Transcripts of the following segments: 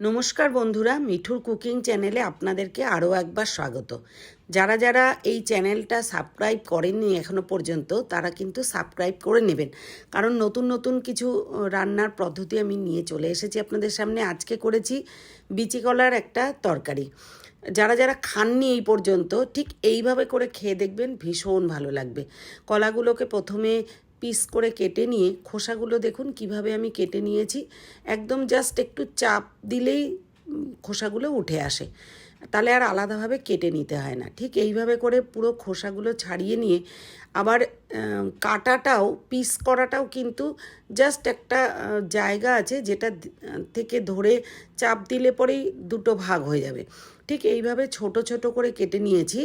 নমস্কার বন্ধুরা, মিঠুর কুকিং চ্যানেলে আপনাদেরকে আরও একবার স্বাগত। যারা যারা এই চ্যানেলটা সাবস্ক্রাইব করেননি এখনও পর্যন্ত, তারা কিন্তু সাবস্ক্রাইব করে নেবেন। কারণ নতুন নতুন কিছু রান্নার পদ্ধতি আমি নিয়ে চলে এসেছি আপনাদের সামনে। আজকে করেছি বিচিকলার একটা তরকারি। যারা যারা খাননি এই পর্যন্ত, ঠিক এইভাবে করে খেয়ে দেখবেন ভীষণ ভালো লাগবে। কলাগুলোকে প্রথমে পিস করে কেটে নিয়ে খোসাগুলো দেখুন কীভাবে আমি কেটে নিয়েছি। একদম জাস্ট একটু চাপ দিলেই খোসাগুলো উঠে আসে। তাহলে আর আলাদাভাবে কেটে নিতে হয় না। ঠিক এইভাবে করে পুরো খোসাগুলো ছাড়িয়ে নিয়ে আবার কাটাটাও, পিস করাটাও কিন্তু জাস্ট একটা জায়গা আছে যেটা থেকে ধরে চাপ দিলে পরেই দুটো ভাগ হয়ে যাবে। ঠিক এইভাবে ছোট ছোট করে কেটে নিয়েছি।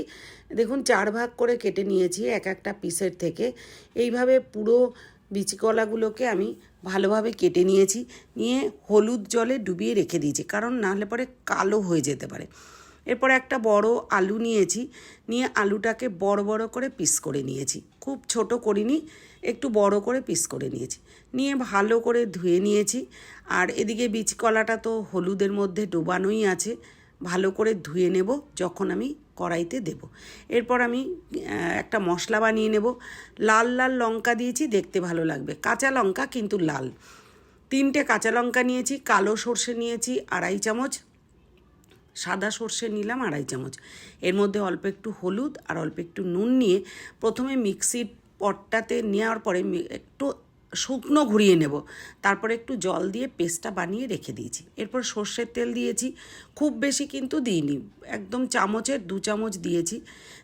দেখুন চার ভাগ করে কেটে নিয়েছি এক একটা পিসের থেকে। এইভাবে পুরো বিচিকলাগুলোকে আমি ভালোভাবে কেটে নিয়েছি। নিয়ে হলুদ জলে ডুবিয়ে রেখে দিয়েছি। কারণ নাহলে পরে কালো হয়ে যেতে পারে। এরপর একটা বড় আলু নিয়েছি, নিয়ে আলুটাকে বড় বড় করে পিস করে নিয়েছি। খুব ছোট করিনি, একটু বড় করে পিস করে নিয়েছি। নিয়ে ভালো করে ধুয়ে নিয়েছি। আর এদিকে বীজকলাটা তো হলুদের মধ্যে ডোবানোই আছে, ভালো করে ধুয়ে নেব যখন আমি কড়াইতে দেব। এরপর আমি একটা মশলা বানিয়ে নেব। লাল লাল লঙ্কা দিয়েছি, দেখতে ভালো লাগবে। কাঁচা লঙ্কা কিন্তু লাল। তিনটে কাঁচা লঙ্কা নিয়েছি, কালো সর্ষে নিয়েছি, আড়াই চামচ সাদা সর্ষে নিলাম, আড়াই চামচ। এর মধ্যে অল্প একটু হলুদ আর অল্প একটু নুন নিয়ে প্রথমে মিক্সির পটটাতে নেওয়ার পরে একটু শুকনো ঘুরিয়ে নেব। তারপরে একটু জল দিয়ে পেস্টটা বানিয়ে রেখে দিয়েছি। এরপর সর্ষের তেল দিয়েছি। খুব বেশি কিন্তু দিইনি। একদম চামচের দু চামচ দিয়েছি।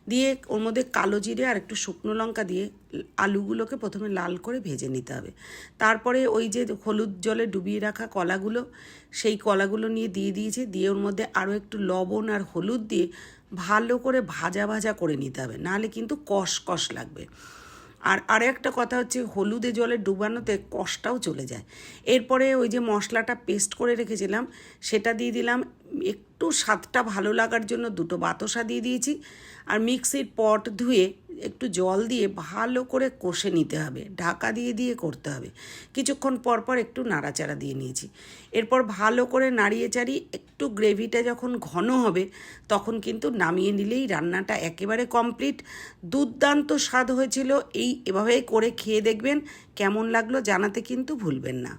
দিয়ে ওর মধ্যে কালো জিরে আর একটু শুকনো লঙ্কা দিয়ে আলুগুলোকে প্রথমে লাল করে ভেজে নিতে হবে। তারপরে ওই যে হলুদ জলে ডুবিয়ে রাখা কলাগুলো, সেই কলাগুলো নিয়ে দিয়ে দিয়েছি। দিয়ে ওর মধ্যে আরও একটু লবণ আর হলুদ দিয়ে ভালো করে ভাজা ভাজা করে নিতে হবে। নাহলে কিন্তু কষ কষ লাগবে। আর আরও একটা কথা হচ্ছে হলুদে জলে ডুবানোতে কষটাও চলে যায়। এরপরে ওই যে মশলাটা পেস্ট করে রেখেছিলাম, সেটা দিয়ে দিলাম। একটু স্বাদটা ভালো লাগার জন্য দুটো বাতাসা দিয়ে দিয়েছি। আর মিক্সির পট ধুয়ে একটু জল দিয়ে ভালো করে কষে নিতে হবে। ঢাকা দিয়ে দিয়ে করতে হবে। কিছুক্ষণ পর পর একটু নাড়াচাড়া দিয়ে নিয়েছি। এরপর ভালো করে নাড়িয়ে চাড়িয়ে একটু গ্রেভিটা যখন ঘন হবে, তখন কিন্তু নামিয়ে নিলেই রান্নাটা একেবারে কমপ্লিট। দুর্দান্ত স্বাদ হয়েছিল। এই এভাবে করে খেয়ে দেখবেন। কেমন লাগল জানাতে কিন্তু ভুলবেন না।